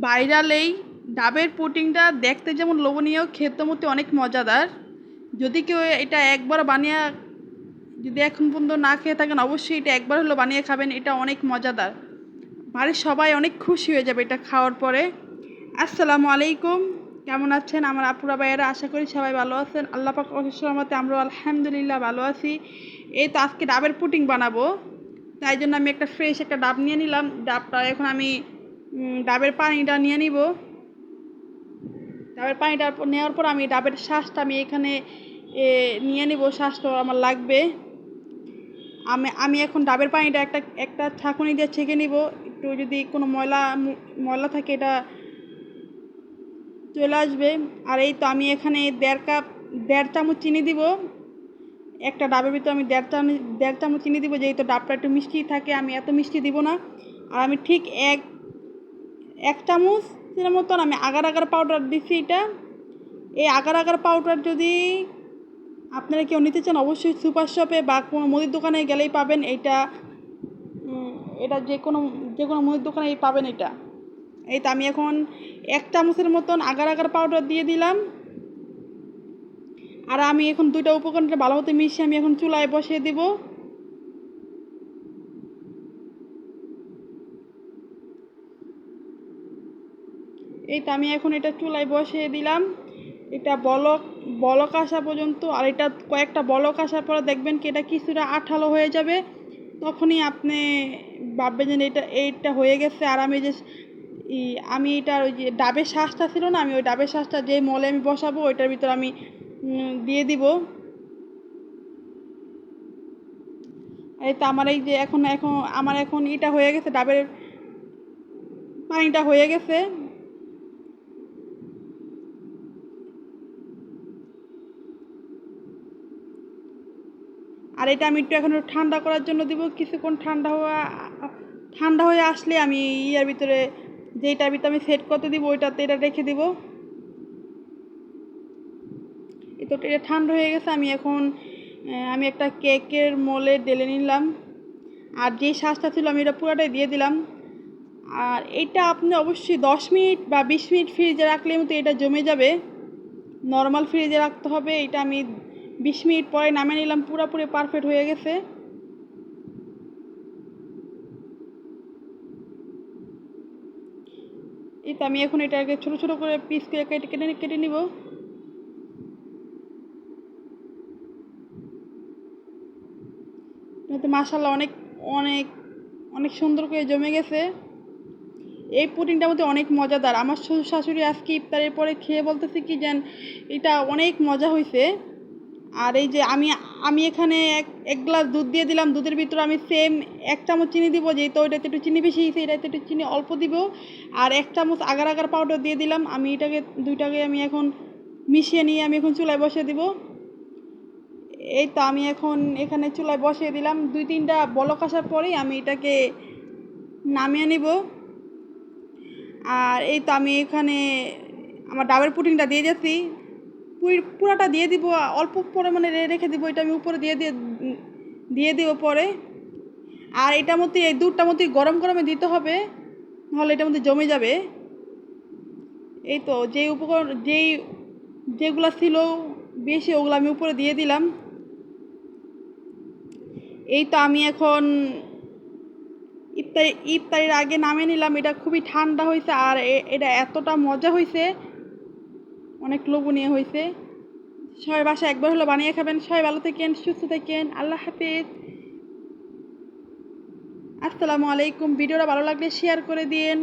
Viral এই ডাবের পুডিংটা দেখতে যেমন লোভনীয় খেতে মধ্যে অনেক মজাদার। যদি কেউ এটা একবার বানিয়ে যদি এখন পর্যন্ত না খেয়ে থাকেন, অবশ্যই এটা একবার হলো বানিয়ে খাবেন, এটা অনেক মজাদার। বাড়ির সবাই অনেক খুশি হয়ে যাবে এটা খাওয়ার পরে। আসসালামু আলাইকুম, কেমন আছেন? আমার আপুরা ভাইয়েরা, আশা করি সবাই ভালো আছেন। আল্লাহ পাক রহমতে আমরা আলহামদুলিল্লাহ ভালো আছি। এই তো আজকে ডাবের পুটিং বানাবো। তাই জন্য আমি একটা ফ্রেশ একটা ডাব নিয়ে নিলাম। ডাবটা এখন আমি ডাবের পানিটা নিয়ে নিব। ডাবের পানিটা নেওয়ার পর আমি ডাবের শ্বাসটা আমি এখানে নিয়ে নিব। শ্বাসটা আমার লাগবে। আমি আমি এখন ডাবের পানিটা একটা একটা ছাঁকুনি দিয়ে ছেঁকে নিব। একটু যদি কোনো ময়লা ময়লা থাকে এটা চলে আসবে। আর এই তো আমি এখানে দেড় কাপ, দেড় চামচ চিনি দিব। একটা ডাবের ভিতরে আমি দেড় চামচ দেড় চামচ চিনি দিব। যেহেতু ডাবটা একটু মিষ্টি থাকে, আমি এত মিষ্টি দিব না। আর আমি ঠিক এক এক চামচ মতন আমি আগার আগার পাউডার দিচ্ছি এটা। এই আগার আগার পাউডার যদি আপনারা কেউ নিতে চান, অবশ্যই সুপার শপে বা কোনো মুদির দোকানে গেলেই পাবেন এইটা এটা যে কোনো যে কোনো মুদির দোকানেই পাবেন এটা। এই তো আমি এখন এক চামচের মতন আগার আগার পাউডার দিয়ে দিলাম। আর আমি এখন দুইটা উপকরণটা ভালো মতো মিশিয়ে আমি এখন চুলায় বসিয়ে দিব। এই তো আমি এখন এটা চুলায় বসিয়ে দিলাম। এটা বলক বলক আসা পর্যন্ত, আর এটা কয়েকটা বলক আসার পরে দেখবেন কি এটা কিছুটা আঠালো হয়ে যাবে। তখনই আপনি ভাববেন যে এটা, এইটা হয়ে গেছে। আর আমি যে আমি এটা ওই যে ডাবের শ্বাসটা ছিল না, আমি ওই ডাবের শ্বাসটা যে মলে আমি বসাবো, ওইটার ভিতর আমি দিয়ে দিব। এই তো আমার এই যে এখন এখন, আমার এখন এটা হয়ে গেছে, ডাবের পানিটা হয়ে গেছে। আর এটা আমি একটু এখন ঠান্ডা করার জন্য দিব। কিছুক্ষণ ঠান্ডা হওয়া, ঠান্ডা হয়ে আসলে আমি ইয়ার ভিতরে যেটার ভিতরে আমি সেট করতে দিব, ওইটাতে এটা রেখে দিব। তো এটা ঠান্ডা হয়ে গেছে, আমি এখন আমি একটা কেকের মোলে ঢেলে নিলাম। আর যে শ্বাসটা ছিল আমি এটা পুরোটাই দিয়ে দিলাম। আর এটা আপনি অবশ্যই দশ মিনিট বা বিশ মিনিট ফ্রিজে রাখলে মতো এটা জমে যাবে। নর্মাল ফ্রিজে রাখতে হবে, এটা আমি বিশ মিনিট পরে নামিয়ে নিলাম, পুরোপুরি পারফেক্ট হয়ে গেছে। এই তো আমি এখন এটাকে ছোটো ছোটো করে পিস করে কেটে কেটে কেটে নিব। মাসাল্লাহ অনেক অনেক অনেক সুন্দর করে জমে গেছে। এই পুডিংটার মধ্যে অনেক মজাদার। আমার শ্বশুর শাশুড়ি আজকে ইফতারের পরে খেয়ে বলতেছে কি যেন, এটা অনেক মজা হয়েছে আর এই যে আমি আমি এখানে এক এক গ্লাস দুধ দিয়ে দিলাম, দুধের ভিতরে আমি সেম এক চামচ চিনি দিব, যেহেতু ওইটাতে একটু চিনি বেশি হয়েছে এটাতে একটু চিনি অল্প দিব। আর এক চামচ আগার আগার পাউডার দিয়ে দিলাম, আমি এটাকে, দুইটাকে আমি এখন মিশিয়ে নিয়ে আমি এখন চুলায় বসিয়ে দিব। এই তো আমি এখন এখানে চুলায় বসিয়ে দিলাম, দুই তিনটা বলক আসার পরেই আমি এটাকে নামিয়ে নিব। আর এই তো আমি এখানে আমার ডাবের পুডিংটা দিয়ে যাচ্ছি পুরাটা দিয়ে দিব, অল্প পরিমাণে রেখে দিব এটা আমি উপরে দিয়ে দিয়ে দিয়ে দিব পরে। আর এটার মধ্যে এই দুধটার মধ্যে গরম গরমে দিতে হবে, নাহলে এটার মধ্যে জমে যাবে। এই তো, যেই উপকরণ যেই যেগুলো ছিল বেশি, ওগুলো আমি উপরে দিয়ে দিলাম। এই তো আমি এখন ইফতারি ইফতারির আগে নামে নিলাম, এটা খুবই ঠান্ডা হয়েছে আর এটা এতটা মজা হয়েছে অনেক লোভনীয় হয়েছে সবাই বাসা একবার হলো বানিয়ে খাবেন। সবাই ভালো থাকেন, সুস্থ থাকেন। আল্লাহ হাফিজ। আসসালামু আলাইকুম। ভিডিওটা ভালো লাগলে শেয়ার করে দিন